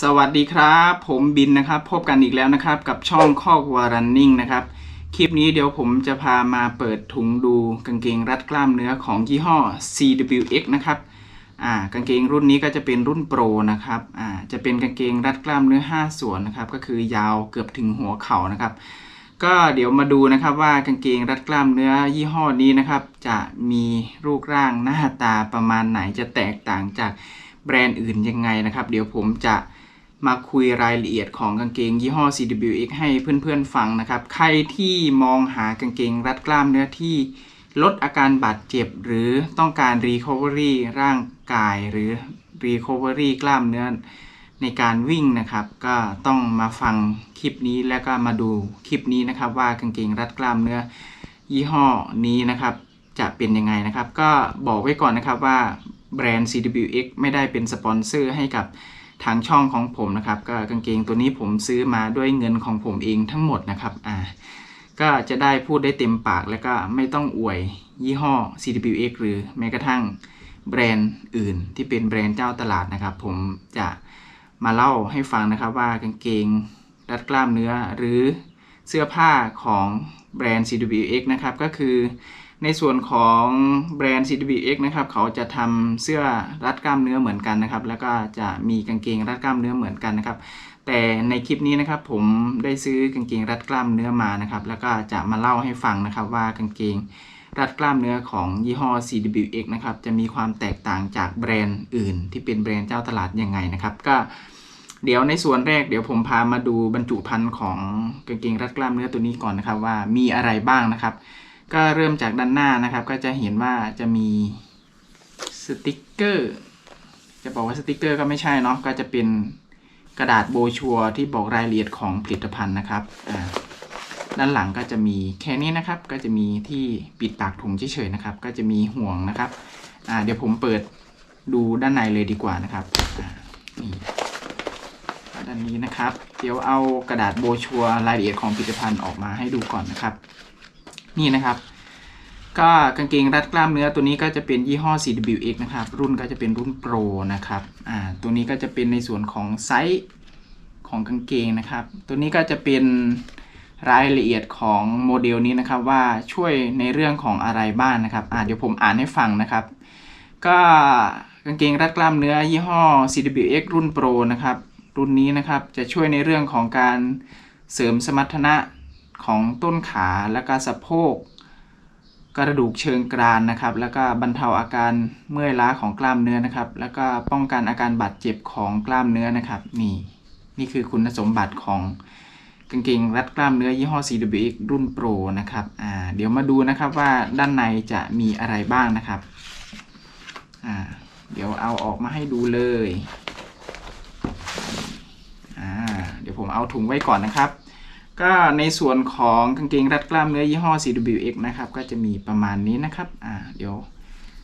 สวัสดีครับ ผมบินนะครับ พบกันอีกแล้วนะครับ กับช่องข้อกวารันนิ่งนะครับ คลิปนี้เดี๋ยวผมจะพามาเปิดถุงดูกางเกงรัดกล้ามเนื้อของยี่ห้อ CWX นะครับอ่ากางเกงรุ่นนี้ก็จะเป็นรุ่นโปรนะครับอ่าจะเป็นกางเกงรัดกล้ามเนื้อ 5 ส่วนนะครับ ก็คือยาวเกือบถึงหัวเข่านะครับ ก็เดี๋ยวมาดูนะครับว่ากางเกงรัดกล้ามเนื้อยี่ห้อนี้นะครับ จะมีรูปร่างหน้าตาประมาณไหนจะแตกต่างจากแบรนด์อื่นยังไงนะครับ เดี๋ยวผมจะ มาคุยรายละเอียดของกางเกงยี่ห้อ CWX ให้เพื่อนๆฟังนะครับ ใครที่มองหากางเกงรัดกล้ามเนื้อที่ลดอาการบาดเจ็บ หรือต้องการ Recovery ร่างกายหรือ Recovery กล้ามเนื้อในการวิ่งนะครับ ก็ต้องมาฟังคลิปนี้แล้วก็มาดูคลิปนี้นะครับ ว่ากางเกงรัดกล้ามเนื้อยี่ห้อนี้นะครับจะเป็นยังไงนะครับ ก็บอกไว้ก่อนนะครับว่าแบรนด์ CWX ไม่ได้เป็นสปอนเซอร์ให้กับ ทางช่องของผมนะครับ ก็กางเกงตัวนี้ผมซื้อมาด้วยเงินของผมเองทั้งหมดนะครับอ่าก็จะได้พูดได้เต็มปากแล้วก็ไม่ต้องอวยยี่ห้อ CWX หรือแม้กระทั่งแบรนด์อื่น ที่เป็นแบรนด์เจ้าตลาดนะครับ ผมจะมาเล่าให้ฟังนะครับว่ากางเกงรัดกล้ามเนื้อหรือเสื้อผ้าของแบรนด์ CWX นะครับ ก็คือ ในส่วนของแบรนด์ CWX นะครับ เขาจะทำเสื้อรัดกล้ามเนื้อเหมือนกันนะครับ แล้วก็จะมีกางเกงรัดกล้ามเนื้อเหมือนกันนะครับ แต่ในคลิปนี้นะครับ ผมได้ซื้อกางเกงรัดกล้ามเนื้อมานะครับ แล้วก็จะมาเล่าให้ฟังนะครับว่ากางเกงรัดกล้ามเนื้อของยี่ห้อ CWX นะครับ จะมีความแตกต่างจากแบรนด์อื่น ที่เป็นแบรนด์เจ้าตลาดยังไงนะครับ ก็เดี๋ยวในส่วนแรกเดี๋ยวผมพามาดูบรรจุภัณฑ์ของกางเกงรัดกล้ามเนื้อตัวนี้ก่อนนะครับ ว่ามีอะไรบ้างนะครับ ก็เริ่มจากด้านหน้านะครับ ก็จะเห็นว่าจะมีสติกเกอร์ จะบอกว่าสติกเกอร์ก็ไม่ใช่เนาะก็จะเป็นกระดาษโบชัวที่บอกรายละเอียดของผลิตภัณฑ์นะครับด้านหลังก็จะมีแค่นี้นะครับ ก็จะมีที่ปิดปากถุงเฉยๆนะครับ ก็จะมีห่วงนะครับเดี๋ยวผมเปิดดูด้านในเลยดีกว่านะครับด้านนี้นะครับ เดี๋ยวเอากระดาษโบชัวรายละเอียดของผลิตภัณฑ์ออกมาให้ดูก่อนนะครับ นี่นะครับ ก็กางเกงรัดกล้ามเนื้อตัวนี้ก็จะเป็นยี่ห้อ CWX นะครับ รุ่นก็จะเป็นรุ่นโปรนะครับอ่าตัวนี้ก็จะเป็นในส่วนของไซส์ของกางเกงนะครับ ตัวนี้ก็จะเป็นรายละเอียดของโมเดลนี้นะครับว่าช่วยในเรื่องของอะไรบ้างนะครับอ่าเดี๋ยวผมอ่านให้ฟังนะครับ ก็กางเกงรัดกล้ามเนื้อยี่ห้อ CWX รุ่นโปรนะครับ รุ่นนี้นะครับจะช่วยในเรื่องของการเสริมสมรรถนะ ของต้นขาและก็สะโพก กระดูกเชิงกรานนะครับ แล้วก็บรรเทาอาการเมื่อยล้าของกล้ามเนื้อนะครับ แล้วก็ป้องกันอาการบาดเจ็บของกล้ามเนื้อนะครับ นี่นี่คือคุณสมบัติของกางเกงรัดกล้ามเนื้อยี่ห้อ CWX รุ่นโปรนะครับอ่าเดี๋ยวมาดูนะครับว่าด้านในจะมีอะไรบ้างนะครับอ่าเดี๋ยวเอาออกมาให้ดูเลยอ่าเดี๋ยวผมเอาถุงไว้ก่อนนะครับ ก็ในส่วนของกางเกงรัดกล้ามเนื้อยี่ห้อ CWX นะครับ ก็จะมีประมาณนี้นะครับ อ่า เดี๋ยว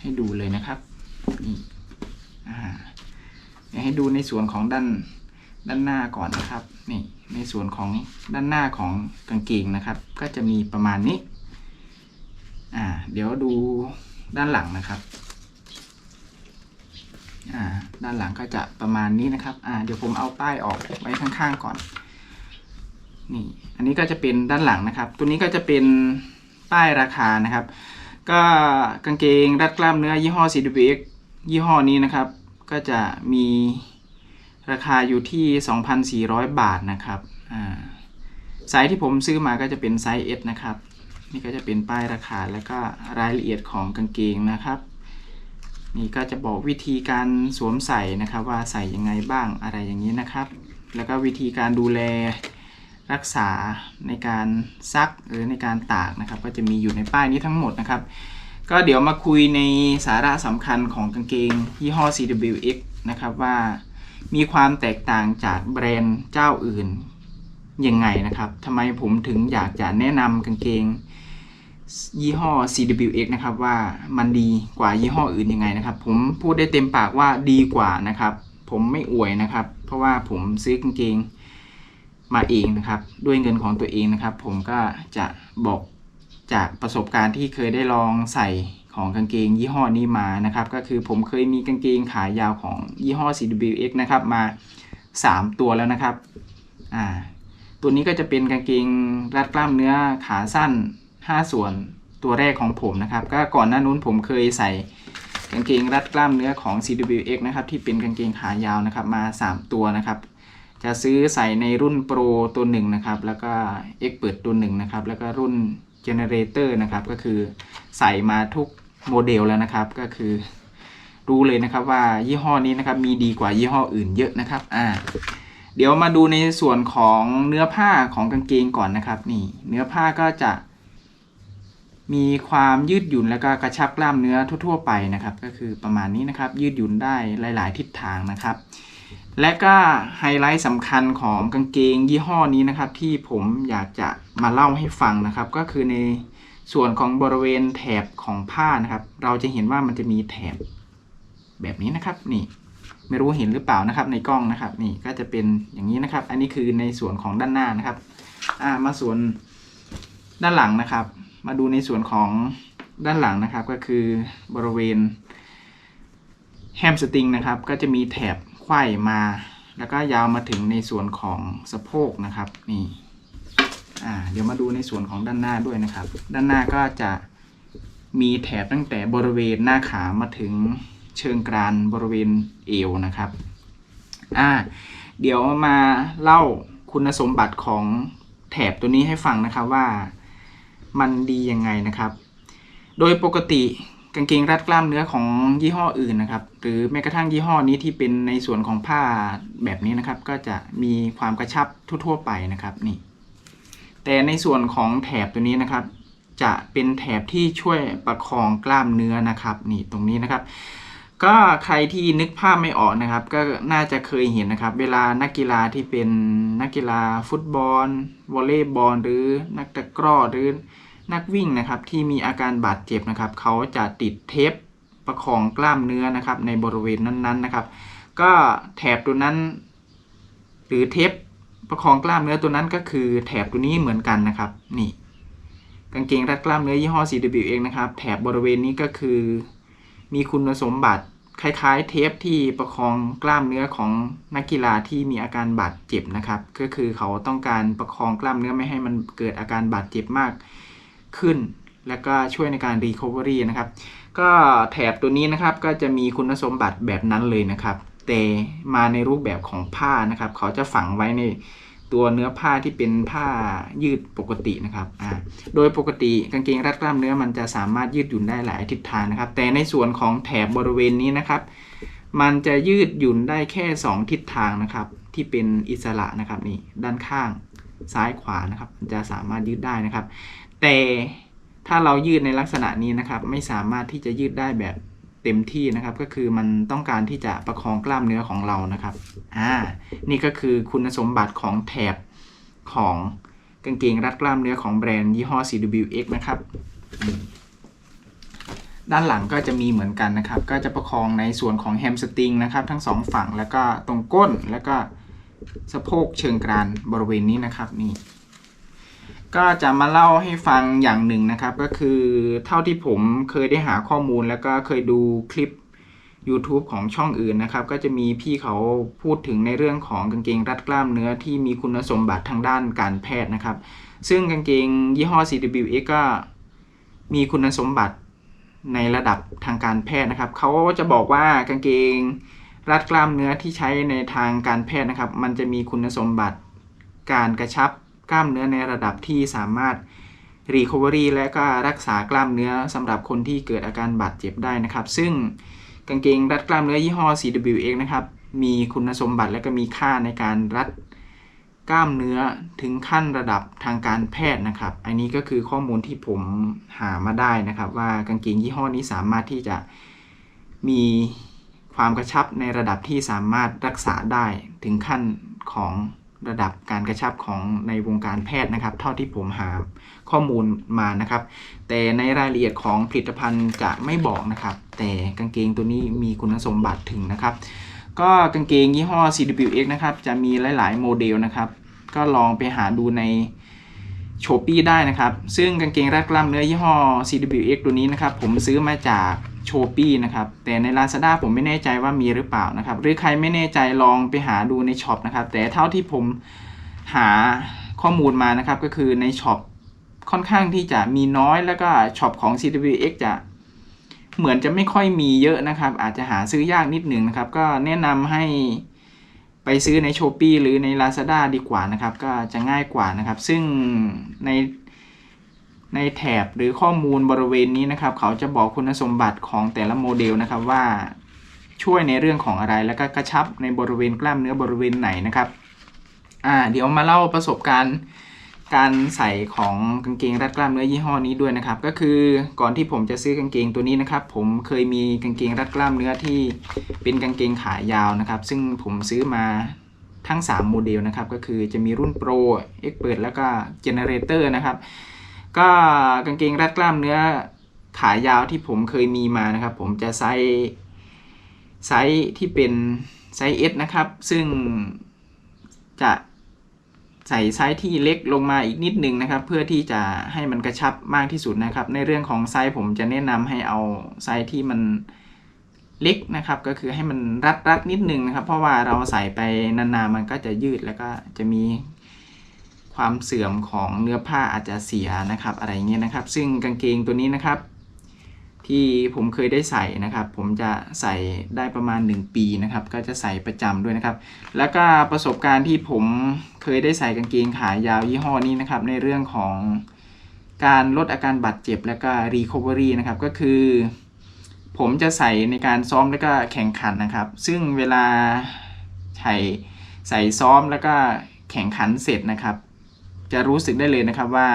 ให้ดูเลยนะครับ นี่ อ่าเดี๋ยวให้ดูในส่วนของด้านด้านหน้าก่อนนะครับ นี่ ในส่วนของด้านหน้าของกางเกงนะครับ ก็จะมีประมาณนี้ อ่า เดี๋ยวดูด้านหลังนะครับ อ่า ด้านหลังก็จะประมาณนี้นะครับ อ่า เดี๋ยวผมเอาป้ายออกไว้ข้างๆก่อน นี่ อันนี้ก็จะเป็นด้านหลังนะครับ ตัวนี้ก็จะเป็นป้ายราคานะครับ ก็กางเกงรัดกล้ามเนื้อยี่ห้อ CWX ยี่ห้อนี้นะครับ ก็จะมีราคาอยู่ที่ 2,400 บาทนะครับอ่าไซส์ที่ผมซื้อมาก็จะเป็นไซส์ S นะครับ นี่ก็จะเป็นป้ายราคาแล้วก็รายละเอียดของกางเกงนะครับ นี่ก็จะบอกวิธีการสวมใส่นะครับ ว่าใส่ยังไงบ้างอะไรอย่างนี้นะครับ แล้วก็วิธีการดูแล รักษาในการซักหรือในการตากนะครับ ก็จะมีอยู่ในป้ายนี้ทั้งหมดนะครับ ก็เดี๋ยวมาคุยในสาระสำคัญของกางเกงยี่ห้อ CWX นะครับว่ามีความแตกต่างจากแบรนด์เจ้าอื่นยังไงนะครับทำไมผมถึงอยากจะแนะนำกางเกงยี่ห้อ CWX นะครับว่ามันดีกว่ายี่ห้ออื่นยังไงนะครับ ผมพูดได้เต็มปากว่าดีกว่านะครับ ผมไม่อวยนะครับ เพราะว่าผมซื้อกางเกง มาเองนะครับ ด้วยเงินของตัวเองนะครับ ผมก็จะบอกจากประสบการณ์ที่เคยได้ลองใส่ของกางเกงยี่ห้อนี้มานะครับ ก็คือผมเคยมีกางเกงขายาวของยี่ห้อ CWX นะครับมา 3 ตัวแล้วนะครับอ่าตัวนี้ก็จะเป็นกางเกงรัดกล้ามเนื้อขาสั้น 5 ส่วนตัวแรกของผมนะครับ ก็ก่อนหน้านู้นผมเคยใส่กางเกงรัดกล้ามเนื้อของ CWX นะครับที่เป็นกางเกงขายาวนะครับมา 3 ตัวนะครับ จะซื้อใส่ในรุ่น Pro ตัวหนึ่งนะครับ แล้วก็ X เปิดตัวหนึ่งนะครับ แล้วก็รุ่น Generator นะครับ ก็คือใส่มาทุกโมเดลแล้วนะครับ ก็คือรู้เลยนะครับว่ายี่ห้อนี้นะครับมีดีกว่ายี่ห้ออื่นเยอะนะครับอ่าเดี๋ยวมาดูในส่วนของเนื้อผ้าของกางเกงก่อนนะครับ นี่ เนื้อผ้าก็จะ มีความยืดหยุ่นแล้วก็กระชับกล้ามเนื้อทั่ว ๆ ไปนะครับ ก็คือประมาณนี้นะครับ ยืดหยุ่นได้หลาย ๆ ทิศทางนะครับ และก็ไฮไลท์สำคัญของกางเกงยี่ห้อนี้นะครับ ที่ผมอยากจะมาเล่าให้ฟังนะครับ ก็คือในส่วนของบริเวณแถบของผ้านะครับ เราจะเห็นว่ามันจะมีแถบแบบนี้นะครับ นี่ไม่รู้เห็นหรือเปล่านะครับ ในกล้องนะครับ นี่ก็จะเป็นอย่างนี้นะครับ อันนี้คือในส่วนของด้านหน้านะครับ อ่ามาส่วนด้านหลังนะครับ มาดูในส่วนของด้านหลังนะครับ ก็คือบริเวณแฮมสตริงนะครับ ก็จะมีแถบ ไขว้มา แล้วก็ยาวมาถึงในส่วนของสะโพกนะครับนี่อ่าเดี๋ยวมาดูในส่วนของด้านหน้าด้วยนะครับ ด้านหน้าก็จะมีแถบตั้งแต่บริเวณหน้าขามาถึงเชิงกรานบริเวณเอวนะครับอ่าเดี๋ยวมาเล่าคุณสมบัติของแถบตัวนี้ให้ฟังนะครับว่ามันดียังไงนะครับ โดยปกติ กางเกงรัดกล้ามเนื้อของยี่ห้ออื่นนะครับ หรือแม้กระทั่งยี่ห้อนี้ที่เป็นในส่วนของผ้าแบบนี้นะครับ ก็จะมีความกระชับทั่วๆไปนะครับนี่ แต่ในส่วนของแถบตัวนี้นะครับ จะเป็นแถบที่ช่วยประคองกล้ามเนื้อนะครับ นี่ตรงนี้นะครับ ก็ใครที่นึกภาพไม่ออกนะครับ ก็น่าจะเคยเห็นนะครับ เวลานักกีฬาที่เป็นนักกีฬาฟุตบอลวอลเลย์บอลหรือนักตะกร้อหรือ นักวิ่งนะครับที่มีอาการบาดเจ็บนะครับเขาจะติดเทปประคองกล้ามเนื้อนะครับในบริเวณนั้นๆนะครับ ก็แถบตัวนั้น หรือเทปประคองกล้ามเนื้อตัวนั้นก็คือแถบตัวนี้เหมือนกันนะครับนี่กางเกงรัดกล้ามเนื้อยี่ห้อ CWX นะครับ แถบบริเวณนี้ก็คือ มีคุณสมบัติคล้ายๆ เทปที่ประคองกล้ามเนื้อของนักกีฬาที่มีอาการบาดเจ็บนะครับ ก็คือเขาต้องการประคองกล้ามเนื้อไม่ให้มันเกิดอาการบาดเจ็บมาก ขึ้น แล้วก็ช่วยในการ recovery นะครับ ก็แถบตัวนี้นะครับก็จะมีคุณสมบัติแบบนั้นเลยนะครับ แต่มาในรูปแบบของผ้านะครับ เขาจะฝังไว้ในตัวเนื้อผ้าที่เป็นผ้ายืดปกตินะครับอ่าโดยปกติกางเกงรัดกล้ามเนื้อมันจะสามารถยืดหยุ่นได้หลายทิศทางนะครับ แต่ในส่วนของแถบบริเวณนี้นะครับ มันจะยืดหยุ่นได้แค่ 2 ทิศทางนะครับ ที่เป็นอิสระนะครับนี่ด้านข้างซ้ายขวานะครับ มันจะสามารถยืดได้นะครับ แต่ถ้าเรายืดในลักษณะนี้นะครับไม่สามารถที่จะยืดได้แบบเต็มที่นะครับ ก็คือมันต้องการที่จะประคองกล้ามเนื้อของเรานะครับอ่านี่ก็คือคุณสมบัติของแถบของกางเกงรัดกล้ามเนื้อของแบรนด์ยี่ห้อ CWX นะครับ ด้านหลังก็จะมีเหมือนกันนะครับ ก็จะประคองในส่วนของแฮมสตริงนะครับ ทั้งสองฝั่งแล้วก็ตรงก้นแล้วก็สะโพกเชิงกรานบริเวณนี้นะครับนี่ ก็จะมาเล่าให้ฟังอย่างหนึ่งนะครับ ก็คือเท่าที่ผมเคยได้หาข้อมูลแล้วก็เคยดูคลิป YouTube ของช่องอื่นนะครับ ก็จะมีพี่เขาพูดถึงในเรื่องของกางเกงรัดกล้ามเนื้อที่มีคุณสมบัติทางด้านการแพทย์นะครับ ซึ่งกางเกงยี่ห้อ CWX ก็มีคุณสมบัติในระดับทางการแพทย์นะครับเขาจะบอกว่ากางเกงรัดกล้ามเนื้อที่ใช้ในทางการแพทย์นะครับ มันจะมีคุณสมบัติการกระชับ กล้ามเนื้อในระดับที่สามารถ Recovery และก็รักษากล้ามเนื้อสำหรับคนที่เกิดอาการบาดเจ็บได้นะครับ ซึ่งกางเกงรัดกล้ามเนื้อยี่ห้อ CWX นะครับ มีคุณสมบัติและก็มีค่าในการรัดกล้ามเนื้อถึงขั้นระดับทางการแพทย์นะครับ อันนี้ก็คือข้อมูลที่ผมหามาได้นะครับ ว่ากางเกงยี่ห้อนี้สามารถที่จะมีความกระชับในระดับที่สามารถรักษาได้ถึงขั้นของ ระดับการกระชับของในวงการแพทย์นะครับ เท่าที่ผมหาข้อมูลมานะครับ แต่ในรายละเอียดของผลิตภัณฑ์จะไม่บอกนะครับ แต่กางเกงตัวนี้มีคุณสมบัติถึงนะครับ ก็กางเกงยี่ห้อ CWX นะครับ จะมีหลาย ๆ โมเดลนะครับ ก็ลองไปหาดูใน s h o p e e ได้นะครับ ซึ่งกางเกงรัดกล้ามเนื้อยี่ห้อ CWX ตัวนี้นะครับ ผมซื้อมาจาก โชปี้นะครับแต่ใน Lazada ผมไม่แน่ใจว่ามีหรือเปล่านะครับ หรือใครไม่แน่ใจลองไปหาดูในช็อปนะครับ แต่เท่าที่ผมหาข้อมูลมานะครับ ก็คือในช็อปค่อนข้างที่จะมีน้อยแล้วก็ช็อปของ CWX จะเหมือนจะไม่ค่อยมีเยอะนะครับ อาจจะหาซื้อยากนิดหนึ่งนะครับ ก็แนะนำให้ไปซื้อใน s h อ p e e หรือใน Lazada ดีกว่านะครับ ก็จะง่ายกว่านะครับ ซึ่งใน ในแถบหรือข้อมูลบริเวณนี้นะครับ เขาจะบอกคุณสมบัติของแต่ละโมเดลนะครับว่าช่วยในเรื่องของอะไรแล้วก็กระชับในบริเวณกล้ามเนื้อบริเวณไหนนะครับอ่าเดี๋ยวมาเล่าประสบการณ์การใส่ของกางเกงรัดกล้ามเนื้อยี่ห้อนี้ด้วยนะครับ ก็คือก่อนที่ผมจะซื้อกางเกงตัวนี้นะครับ ผมเคยมีกางเกงรัดกล้ามเนื้อที่เป็นกางเกงขายาวนะครับ ซึ่งผมซื้อมาทั้ง 3 โมเดลนะครับ ก็คือจะมีรุ่น Pro Expert แล้วก็ Generator นะครับ ก็กางเกงรัดกล้ามเนื้อขายาวที่ผมเคยมีมานะครับ ผมจะไซส์ไซส์ที่เป็นไซส์ S นะครับ ซึ่งจะใส่ไซส์ที่เล็กลงมาอีกนิดนึงนะครับ เพื่อที่จะให้มันกระชับมากที่สุดนะครับ ในเรื่องของไซส์ผมจะแนะนำให้เอาไซส์ที่มันเล็กนะครับ ก็คือให้มันรัดรัดนิดนึงนะครับ เพราะว่าเราใส่ไปนานๆมันก็จะยืดแล้วก็จะมี ความเสื่อมของเนื้อผ้าอาจจะเสียนะครับ อะไรเงี้ยนะครับ ซึ่งกางเกงตัวนี้นะครับ ที่ผมเคยได้ใส่นะครับ ผมจะใส่ได้ประมาณ 1 ปีนะครับ ก็จะใส่ประจำด้วยนะครับ แล้วก็ประสบการณ์ที่ผมเคยได้ใส่กางเกงขายาวยี่ห้อนี้นะครับ ในเรื่องของการลดอาการบาดเจ็บแล้วก็ recovery นะครับ ก็คือ ผมจะใส่ในการซ้อมแล้วก็แข่งขันนะครับ ซึ่งเวลาใส่ใส่ซ้อมแล้วก็แข่งขันเสร็จนะครับ จะรู้สึกได้เลยนะครับว่า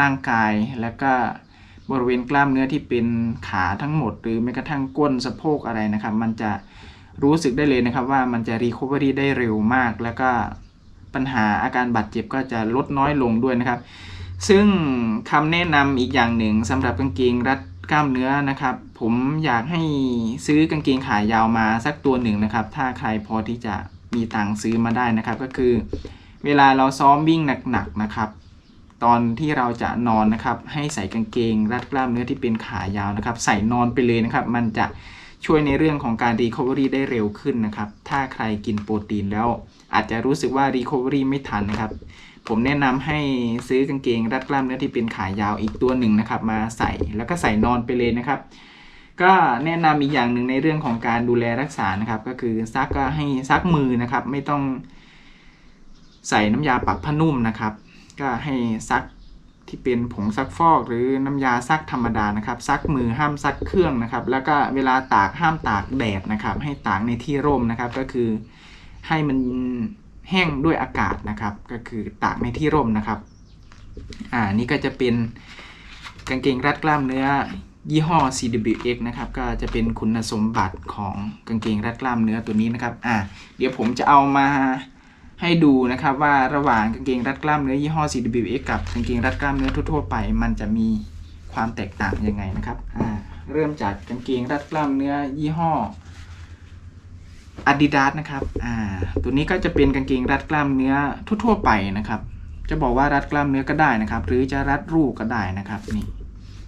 ร่างกายแล้วก็บริเวณกล้ามเนื้อที่เป็นขาทั้งหมด หรือแม้กระทั่งก้นสะโพกอะไรนะครับ มันจะรู้สึกได้เลยนะครับว่ามันจะรีค o เวอรี่ได้เร็วมาก แล้วก็ปัญหาอาการบาดเจ็บก็จะลดน้อยลงด้วยนะครับ ซึ่งคำแนะนำอีกอย่างหนึ่งสำหรับกางเกงรัดกล้ามเนื้อนะครับ ผมอยากให้ซื้อกางเกงขายาวมาสักตัวหนึ่งนะครับ ถ้าใครพอที่จะมีตังค์ซื้อมาได้นะครับก็คือ เวลาเราซ้อมวิ่งหนักๆนะครับ ตอนที่เราจะนอนนะครับ ให้ใส่กางเกง รัดกล้ามเนื้อที่เป็นขายาวนะครับ ใส่นอนไปเลยนะครับ มันจะช่วยในเรื่องของการ Recovery ได้เร็วขึ้นนะครับ ถ้าใครกินโปรตีนแล้วอาจจะรู้สึกว่า Recovery ไม่ทันนะครับ ผมแนะนำให้ซื้อกางเกง รัดกล้ามเนื้อที่เป็นขายาวอีกตัวหนึ่งนะครับ มาใส่แล้วก็ใส่นอนไปเลยนะครับ ก็แนะนำอีกอย่างหนึ่งในเรื่องของการดูแลรักษานะครับ ก็คือซักก็ให้ซักมือนะครับ ไม่ต้อง ใส่น้ำยาปรับผ้านุ่มนะครับ ก็ให้ซักที่เป็นผงซักฟอก หรือน้ำยาซักธรรมดานะครับ ซักมือห้ามซักเครื่องนะครับ แล้วก็เวลาตากห้ามตากแดดนะครับ ให้ตากในที่ร่มนะครับ ก็คือให้มันแห้งด้วยอากาศนะครับ ก็คือตากในที่ร่มนะครับ อ่านี่ก็จะเป็นกางเกงรัดกล้ามเนื้อยี่ห้อ CWX นะครับ ก็จะเป็นคุณสมบัติของกางเกงรัดกล้ามเนื้อตัวนี้นะครับ อ่าเดี๋ยวผมจะเอามา ให้ดูนะครับว่าระหว่างกางเกงรัดกล้ามเนื้อยี่ห้อ CWX กับกางเกงรัดกล้ามเนื้อทั่วๆไป มันจะมีความแตกต่างยังไงนะครับเริ่มจากกางเกงรัดกล้ามเนื้อยี่ห้อ Adidas นะครับตัวนี้ก็จะเป็นกางเกงรัดกล้ามเนื้อทั่วๆไปนะครับ จะบอกว่ารัดกล้ามเนื้อก็ได้นะครับ หรือจะรัดรูปก็ได้นะครับนี่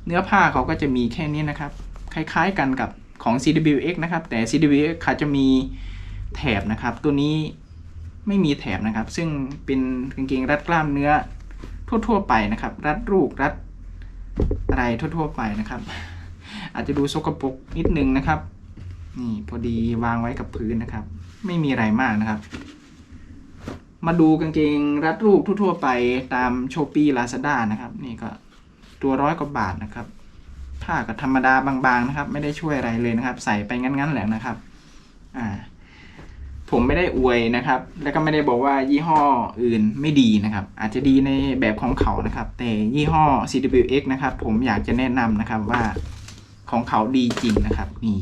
เนื้อผ้าเขาก็จะมีแค่นี้นะครับ คล้ายๆกันกับของ CWX นะครับ แต่ CWX เขาจะมีแถบนะครับ ตัวนี้ ไม่มีแถบนะครับ ซึ่งเป็นกางเกงรัดกล้ามเนื้อทั่วๆไปนะครับ รัดรูปรัดอะไรทั่วๆไปนะครับ อาจจะดูสกปรกนิดนึงนะครับ นี่พอดีวางไว้กับพื้นนะครับ ไม่มีอะไรมากนะครับ มาดูกางเกงรัดรูปทั่วๆไปตามโชปี้ลาซาด้านะครับ นี่ก็ตัวร้อยกว่าบาทนะครับผ้าก็ธรรมดาบางๆนะครับ ไม่ได้ช่วยอะไรเลยนะครับ ใส่ไปงั้นๆแหละนะครับ อ่า ผมไม่ได้อวยนะครับ แล้วก็ไม่ได้บอกว่ายี่ห้ออื่นไม่ดีนะครับ อาจจะดีในแบบของเขานะครับ แต่ยี่ห้อ CWX นะครับ ผมอยากจะแนะนำนะครับว่าของเขาดีจริงนะครับนี่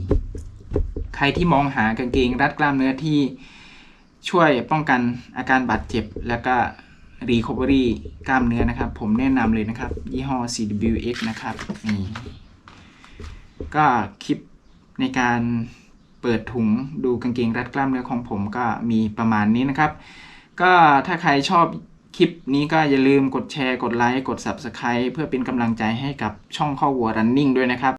ใครที่มองหากางเกงรัดกล้ามเนื้อที่ช่วยป้องกันอาการบาดเจ็บ แล้วก็ Recovery กล้ามเนื้อนะครับ ผมแนะนำเลยนะครับ ยี่ห้อ CWX นะครับนี่ก็คลิปในการ เปิดถุงดูกางเกงรัดกล้ามเนื้อของผมก็มีประมาณนี้นะครับ ก็ถ้าใครชอบคลิปนี้ก็อย่าลืมกดแชร์ กดไลค์ กด Subscribe เพื่อเป็นกำลังใจให้กับช่องข้อวัว Running ด้วยนะครับ